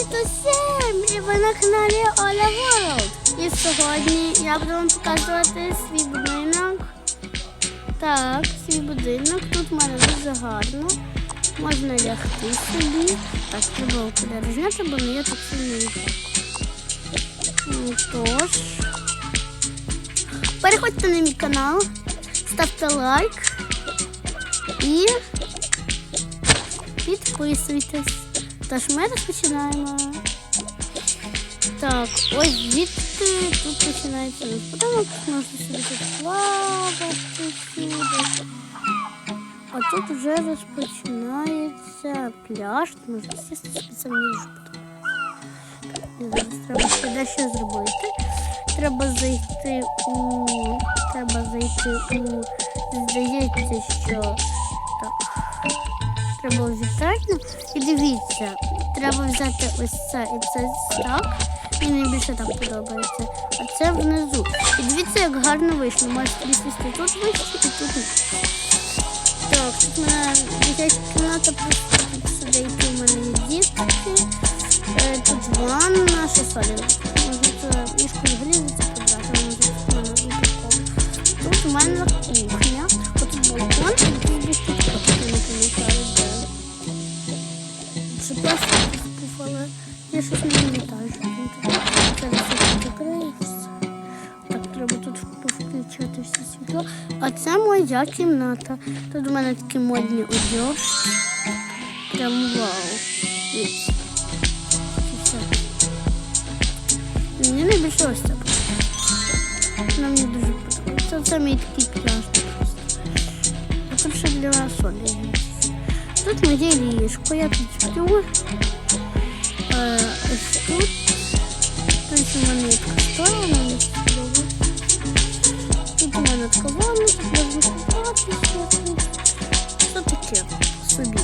Привіт усім! І ви на каналі Оля Ворлд. І сьогодні я буду вам показувати свій будинок. Так, свій будинок. Тут в мене дуже гарно. Можна лягти собі. Так, треба окуляри зняти, бо не є так сильно. Ну, Тож. Переходьте на мій канал, ставте лайк і підписуйтесь. Тож ми розпочинаємо. Так, ось звідти тут починається будинок. Можна собі тут плавати сюди. А тут вже розпочинається пляж. Можна сісти дуже подобається. Зараз треба ще дещо зробити. Треба зайти у. Треба зайти у. Здається, що. Так. Треба у вітальню. І дивіться, треба взяти ось це і це так. Мені найбільше так подобається. А це внизу. І дивіться, як гарно вийшло. Можете лісти тут вище і тут вище. Так, тут в мене дитяча кімната, просто тут сидить у мене є дітки. Е, Тут ванна, що солі. Можна це ліжко згрізати, побрати, воно тут в мене. Тут кухня, отут балкон, і тут десь тут спуфали. Я щось не пам'ятаю, що тут. Закриється. Так, треба тут повключати все світло. А це моя кімната. Тут у мене такі модні одежки. Прям вау. І все. Мені найбільше ось це. Вона мені дуже подобається. Це мій такий пляж просто. Тут ще для солі. Тут моє ліжко, я тут сплю. Ось тут. Тут у мене така сторона, не сподобається. Тут у мене така ванна, тут можна купатися. Що таке собі?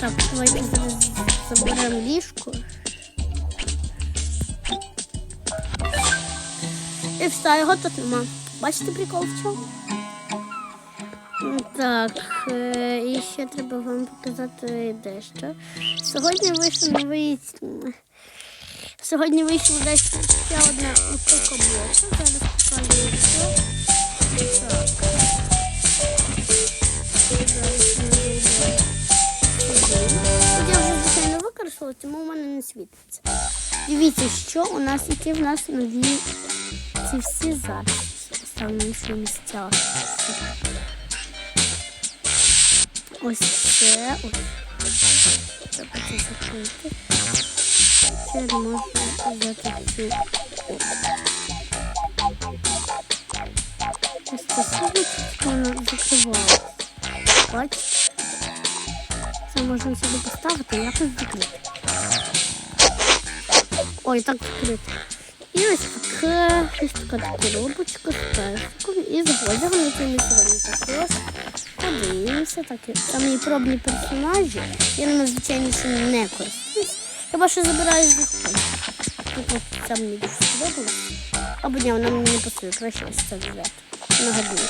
Так, давайте зараз заберемо ліжко. І все, його тут нема. Бачите прикол в чому? Так, е, і ще треба вам показати дещо. Сьогодні вийшов новий. Сьогодні вийшло десь ще одна покажу що. Зараз. Тут я вже звичайно використала, тому у мене не світиться. Дивіться, що у нас, які в нас нові ці всі зараз. Ставимо ще місця. Ось це. Ось. Треба це закрити. Ще можна цю. Ось це сьогодні вона закривалася. Бачите? Це можна сюди поставити і якось закрити. Ой, так закрити. І ось така, ось така коробочка з персиком і з одягом, який ми сьогодні також подивимося. Так, там є пробні персонажі. Я ними, звичайно, не користуюсь. Хіба що забираю з Тут це мені дуже сподобалось. Або ні, вона мені не пасує, краще ось це взяти. Нагадую.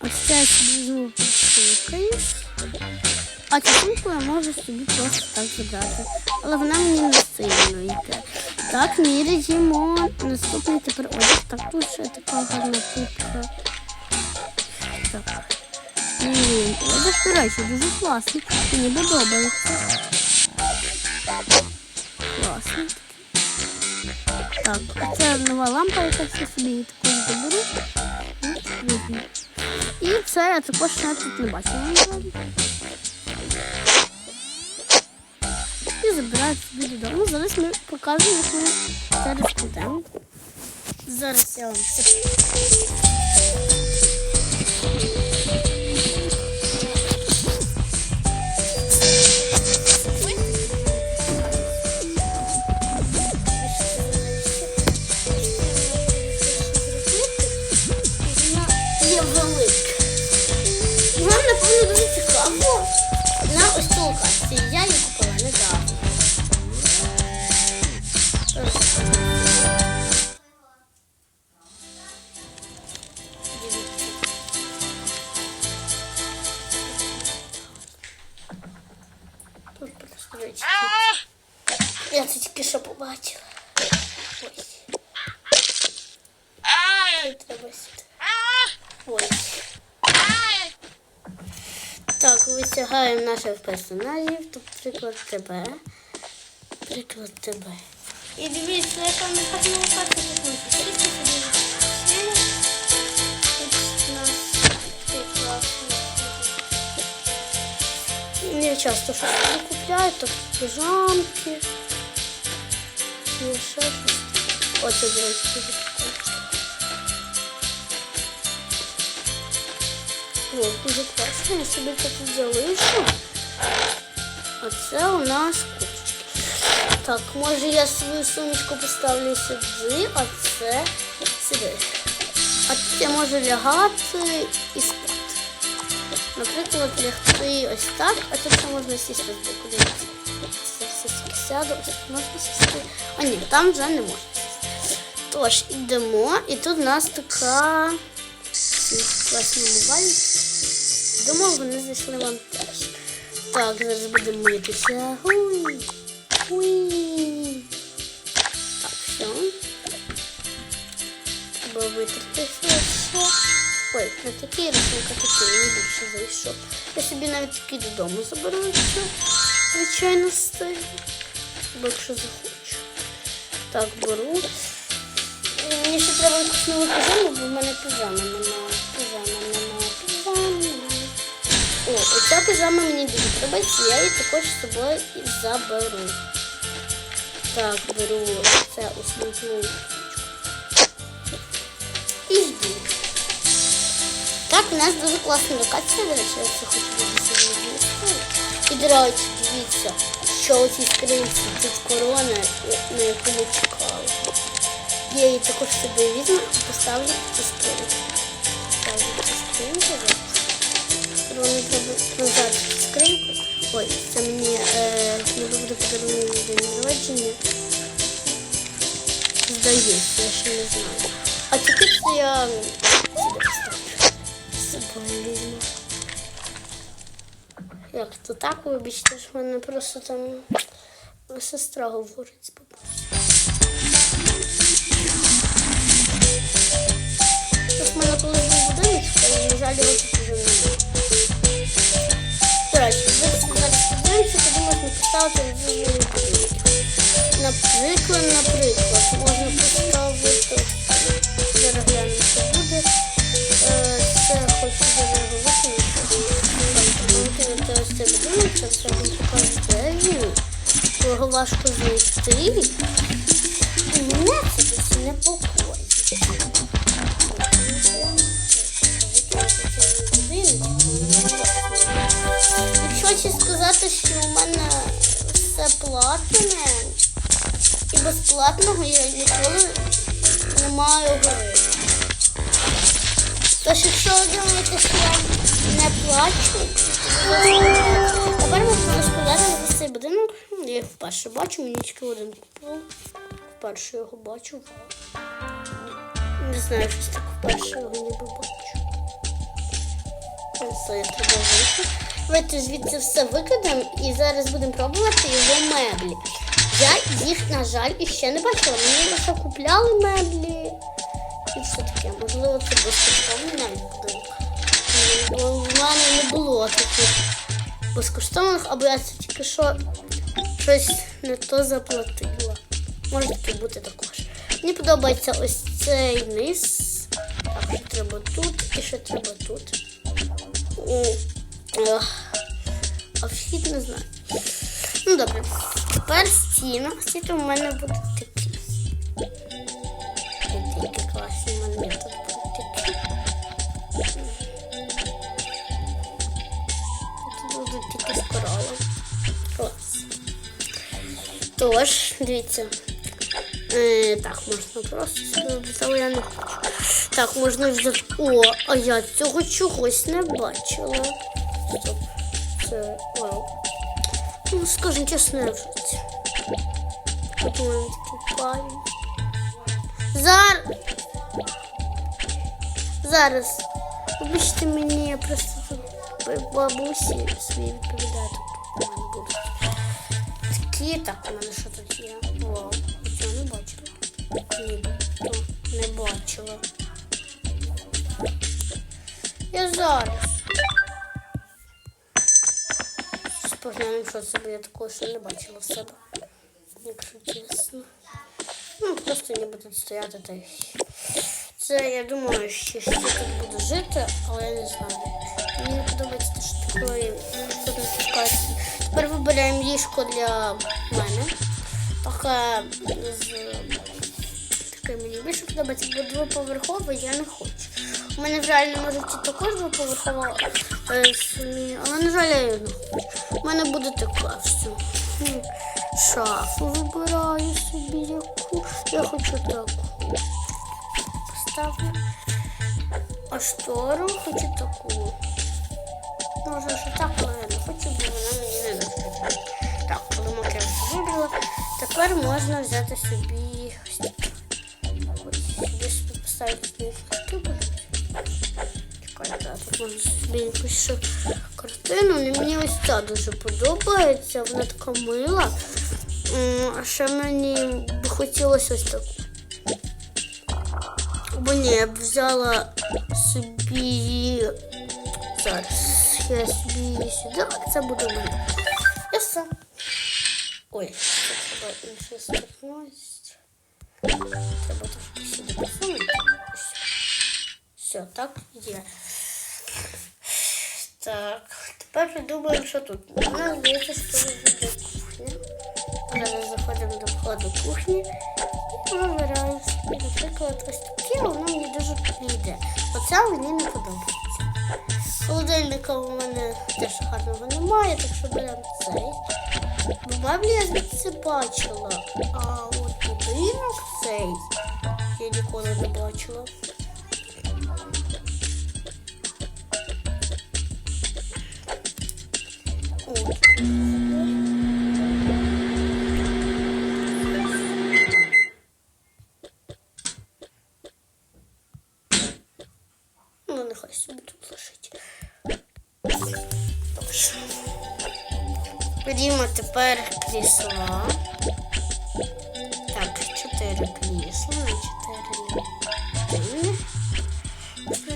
Ось це я візьму підсилкаюсь. А цю сумку я можу собі просто так забрати. Але вона мені не сильно йде. Так, міряємо. Наступний тепер одяг. Так, тут ще така гарна куртка. Так. Міряємо одяг, до речі, дуже класний. Мені подобається. Класний. Так, це нова лампа, яка все собі її також заберу. І це я також ще тут не бачила. І забираю собі додому. Зараз ми покажемо, як ми це розкладемо. Зараз я вам це. Вона Тут треба сюди. Ось. Так, витягаємо наших персонажів. Тут приклад тебе. Приклад тебе. І дивіться, яка ми гарна карта приклад. Я часто щось собі купляю, так піжамки. І ще щось. Оце, до речі, О, дуже класно, я собі це тут залишу. Оце у нас кучки. Так, може я свою сумочку поставлю сюди, а це сюди. А тут я можу лягати і спати. Наприклад, лягти ось так, а тут можна сісти збоку. Дивіться. Це сяду, можна сісти. А ні, там вже не можна сісти. Тож, йдемо, і тут у нас така класні мобайлі. Думав, вони зайшли вам теж. Так, зараз будемо митися. Уй. Уй. Так, все. Треба витерти все. Ой, не такий рисунок, а такий мені більше зайшов. Я собі навіть такий додому заберу, якщо звичайно стиль. Бо якщо захочу. Так, беру. Мені ще треба якусь нову піжаму, бо в мене піжами немає. О, оця піжама мені дуже подобається, я її також з собою і заберу. Так, беру це основну і жду. Так, у нас дуже класна локація, до речі, я це хочу дуже сильно з'їсти. І, до речі, дивіться, що у цій скринці тут корона, на яку ми чекали. Я її також собі візьму і поставлю в цю скриньку. Ставлю в цю скриньку Ой, це мені е, буде подарунок день народження. Здається, я ще не знаю. А тепер це я сюди поставлю. З собою візьму. Як то так, вибачте, що в мене просто там сестра говорить з бабусею. Тут в мене колись був будинок, але, на жаль, його тут вже немає. Поставити будинки. Наприклад, наприклад, можна поставити зараз глянемо, що буде. Е, Це хочу. Виконати ось цей будинок, це вам покажу, де він. Його важко знайти. Мене це десь непокоїть. Сказати, що у мене все платне і безплатного я ніколи не маю гри. Тож, якщо ви думаєте, що я не плачу, то тепер ми складати на цей будинок. Я їх вперше бачу, мені тільки один купив. Вперше його бачу. Не знаю, щось так вперше його ніби бачу. Все, я треба вийти. Давайте звідси все викидаємо і зараз будемо пробувати його меблі. Я їх, на жаль, іще не бачила. Мені лише купляли меблі. І все таке. Можливо, це безкоштовний навіть. В мене не було таких безкоштовних, або я це тільки що щось не то заплатила. Може таке бути також. Мені подобається ось цей низ. Так, ще треба тут і ще треба тут. Ох. А вхід не знаю. Ну добре. Тепер стіна. Стіна у мене буде такі. Такі класні тут будуть такі. Тут будуть такі з коралом. Клас. Тож, дивіться. Е, так, можна просто але я не хочу. Так, можна взяти. О, а я цього чогось не бачила. Стоп. Це вау. Ну, скажем чесно, мене такий пай. Зараз. Зараз. Вибачте мені, просто бабусі свої відповідаю. Тут у мене будуть. І так, у мене що тут є? Вау, не бачила. Ні, не бачила. Я зараз. Що це, бо я такого ще не бачила в себе. Якщо чесно. Ну, просто не будуть стояти та й. Це я думаю, що ще тут буду жити, але я не знаю. Мені подобається те, що такої тут. Тепер вибираємо ліжко для мене. Таке з таке мені більше подобається, бо двоповерхове я не хочу. У мене в реалі може бути також двоповерхова е, але на жаль, я. У мене буде така все. М, Шафу вибираю собі яку. Я хочу таку. Поставлю. А штору хочу таку. Може, що так, але не хочу, бо вона мені не дуже. Так, подумок я вибрала. Тепер можна взяти собі ось таке. Собі поставити можна собі якусь ще картину. Ну, Мені ось ця дуже подобається. Вона така мила. А ще мені б хотілося ось таку. Бо ні, я б взяла собі зараз. Я собі її сюди, це буде мене. І все. Ой, це треба іншу стороність. Треба трошки сюди посунути. Все, так є. Так, тепер придумаємо, що тут. У нас здається, що буде кухня. Зараз заходимо до входу кухні і вибираємо собі, наприклад, ось таке, воно мені дуже підійде. Оце мені не подобається. Холодильника у мене теж гарного немає, так що беремо цей. Бо меблі я звідси бачила. А от будинок цей я ніколи не бачила. Ну, нехай собі тут. Добре. Берімо тепер крісла. Так, чотири крісла чотири.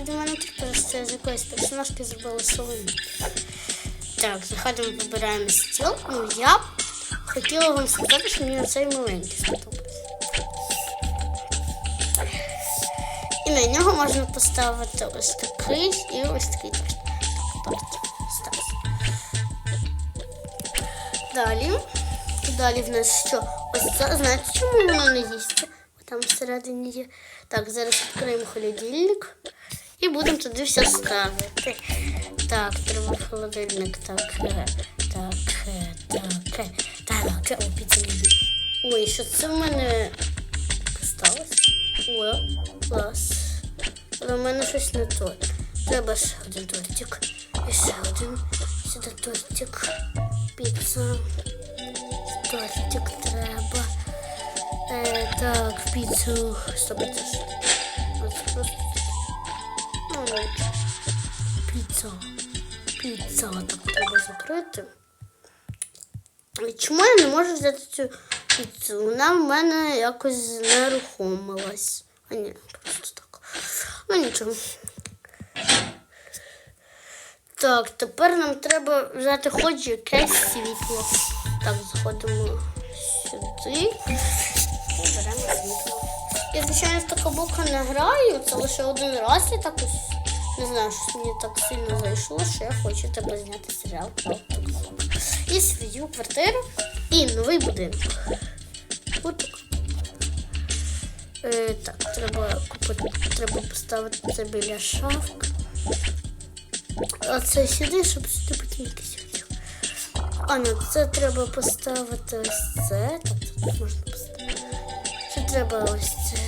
В мене просто з якоїсь персонажки зробили солоні. Так, заходимо, вибираємо стіл. Ну, я б хотіла вам сказати, що мені на цей маленький сподобався. І на нього можна поставити ось такий і ось такий. Торт. Далі. Далі в нас що? Ось це, знаєте, чому воно не їсться? Бо Там всередині є. Так, зараз відкриємо холодильник і будемо туди все ставити. Так, треба холодильник. Так, е, так, е, так, е, так, о, буде. Ой, що це в мене сталося? О, клас. Але в мене щось не то. Треба ще один тортик. І ще один. Сюди тортик. Піца. Тортик треба. Е, так, піцу. Стоп, це ж. Ну, не Піца. Піца. Так треба закрити. І Чому я не можу взяти цю піцу? Вона в мене якось знерухомилась. А ні, просто так. Ну нічого. Так, тепер нам треба взяти хоч якесь світло. Так, заходимо сюди і беремо світло. Я, звичайно, в такабука не граю, це лише один раз я так ось не знаю, що мені так сильно зайшло, що я хочу тебе зняти серіал про. І свою квартиру, і новий будинок. От так. Е, так, треба купити, треба поставити це біля шафки. А це сюди, щоб сюди потім. А, ну це треба поставити ось це. Так, тут можна поставити. Ще треба ось це.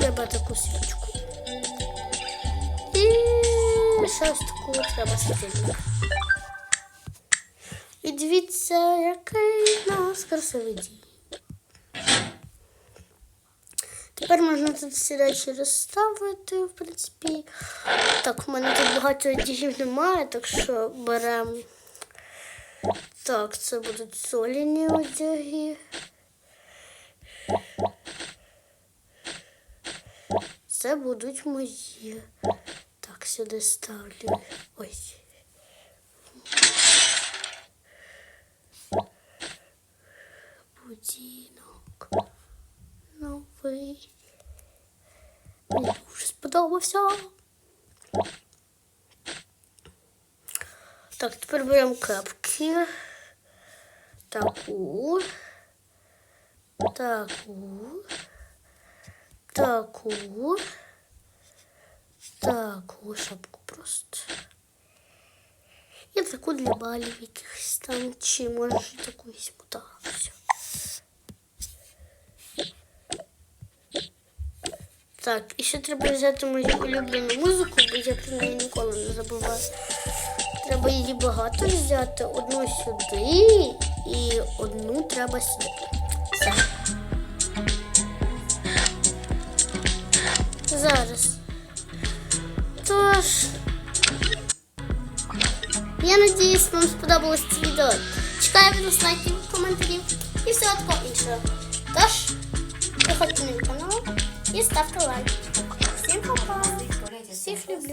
Треба таку свічку. Таку треба світильник. І дивіться, який в нас красивий дім. Тепер можна тут всі речі розставити, в принципі. Так, в мене тут багато діїв немає, так що беремо Так, це будуть соляні одяги. Це будуть мої. Сюди ставлю. Ось. Будинок новий. Мені дуже сподобався. Так, тепер беремо кепки. Таку. Таку. Таку. Таку шапку просто. І таку для балів якихось там, чи може таку візьму. Так, все. Так, і ще треба взяти мою улюблену музику, бо я про неї ніколи не забуваю. Треба її багато взяти. Одну сюди і одну треба сюди. Все. Зараз. Тож. Я надіюсь, вам сподобалось це відео. Чекаю від вас лайків, коментарів і всього такого іншого. Тож, приходьте на мій канал і ставте лайк. Всім па-па! Всіх люблю.